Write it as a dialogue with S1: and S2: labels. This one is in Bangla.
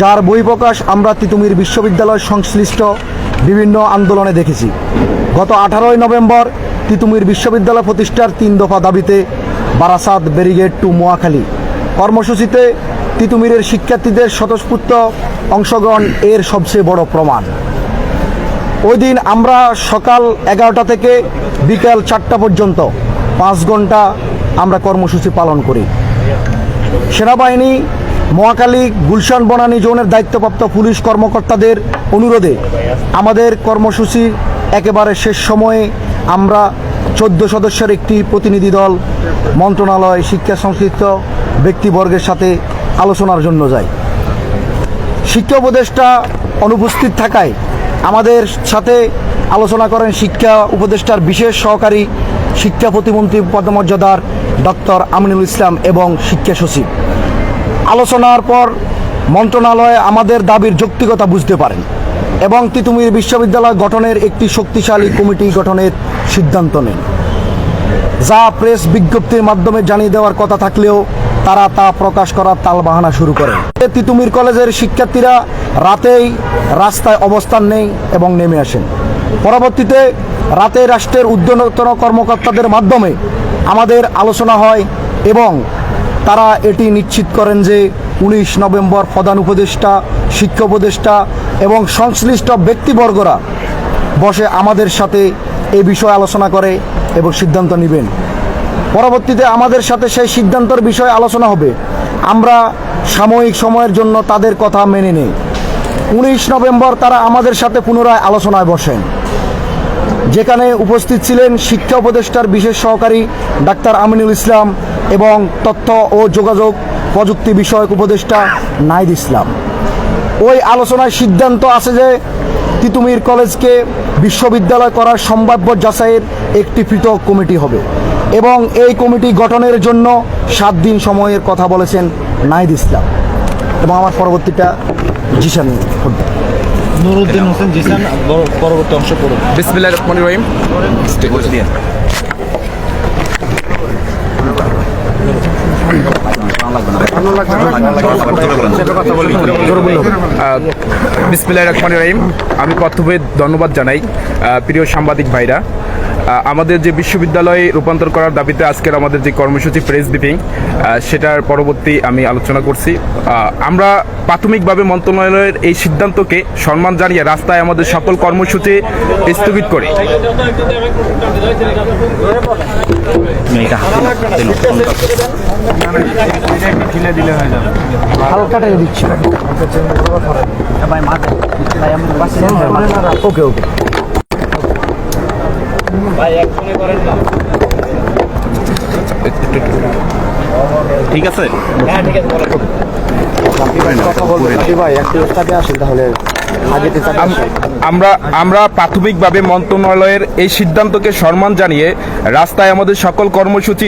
S1: যার বহিঃপ্রকাশ আমরা তিতুমির বিশ্ববিদ্যালয় সংশ্লিষ্ট বিভিন্ন আন্দোলনে দেখেছি। গত আঠারোই নভেম্বর তিতুমির বিশ্ববিদ্যালয় প্রতিষ্ঠার তিন দফা দাবিতে বারাসাত ব্যারিগেড টু মোয়াখালী। কর্মসূচিতে তিতুমিরের শিক্ষার্থীদের স্বতঃস্ফূর্ত অংশগ্রহণ এর সবচেয়ে বড় প্রমাণ। ওই দিন আমরা সকাল এগারোটা থেকে বিকাল চারটা পর্যন্ত পাঁচ ঘণ্টা আমরা কর্মসূচি পালন করি। সেনাবাহিনী মহাকালী গুলশান বনানী জোনের দায়িত্বপ্রাপ্ত পুলিশ কর্মকর্তাদের অনুরোধে আমাদের কর্মসূচি একেবারে শেষ সময়ে আমরা চোদ্দ সদস্যের একটি প্রতিনিধি দল, মন্ত্রণালয়, শিক্ষা সংশ্লিষ্ট ব্যক্তিবর্গের সাথে আলোচনার জন্য যাই। শিক্ষা উপদেষ্টা অনুপস্থিত থাকায় আমাদের সাথে আলোচনা করেন শিক্ষা উপদেষ্টার বিশেষ সহকারী শিক্ষা প্রতিমন্ত্রী পদমর্যাদার ডক্টর আমিনুল ইসলাম এবং শিক্ষা সচিব। আলোচনার পর মন্ত্রণালয় আমাদের দাবির যৌক্তিকতা বুঝতে পারেন এবং তিতুমির বিশ্ববিদ্যালয় গঠনের একটি শক্তিশালী কমিটি গঠনের সিদ্ধান্ত নেন। যা প্রেস বিজ্ঞপ্তির মাধ্যমে জানিয়ে দেওয়ার কথা থাকলেও তারা তা প্রকাশ করার তালবাহানা শুরু করে। তিতুমির কলেজের শিক্ষার্থীরা রাতেই রাস্তায় অবস্থান নেই এবং নেমে আসেন। পরবর্তীতে রাতে রাষ্ট্রের উদ্যতন কর্মকর্তাদের মাধ্যমে আমাদের আলোচনা হয় এবং তারা এটি নিশ্চিত করেন যে উনিশ নভেম্বর প্রধান উপদেষ্টা, শিক্ষা উপদেষ্টা এবং সংশ্লিষ্ট ব্যক্তিবর্গরা বসে আমাদের সাথে এই বিষয়ে আলোচনা করে এবং সিদ্ধান্ত নেবেন। পরবর্তীতে আমাদের সাথে সেই সিদ্ধান্তের বিষয়ে আলোচনা হবে। আমরা সাময়িক সময়ের জন্য তাদের কথা মেনে নেই। উনিশ নভেম্বর তারা আমাদের সাথে পুনরায় আলোচনায় বসেন। যেখানে উপস্থিত ছিলেন শিক্ষা উপদেষ্টার বিশেষ সহকারী ডাক্তার আমিনুল ইসলাম এবং তথ্য ও যোগাযোগ প্রযুক্তি বিষয়ক উপদেষ্টা নাইদ ইসলাম ওই আলোচনায় সিদ্ধান্ত আছে যে তিতুমির কলেজকে বিশ্ববিদ্যালয় করার সম্ভাব্য যাচাইয়ের একটি পৃথক কমিটি হবে এবং এই কমিটি গঠনের জন্য সাত দিন সময়ের কথা বলেছেন নাইদ ইসলাম এবং আমার পরবর্তীটা জিসান হবে।
S2: নুরুদ্দিন হোসেন জিসান পরবর্তী অংশ পড়ুন।
S3: রহিম। রহিম। আমি প্রথমে ধন্যবাদ জানাই প্রিয় সাংবাদিক ভাইরা। আমাদের যে বিশ্ববিদ্যালয়ে রূপান্তর করার দাবিতে আজকের আমাদের যে কর্মসূচি প্রেস ব্রিফিং সেটার পরবর্তী আমি আলোচনা করছি। আমরা প্রাথমিকভাবে মন্ত্রণালয়ের এই সিদ্ধান্তকে সম্মান জানিয়ে রাস্তায় আমাদের সকল কর্মসূচি স্থগিত করি।
S1: ওকে ওকে।
S2: ঠিক আছে?
S3: আম- আমরা আমরা প্রাথমিকভাবে মন্ত্রণালয়ের এই সিদ্ধান্তকে সম্মান জানিয়ে রাস্তায় আমাদের সকল কর্মসূচি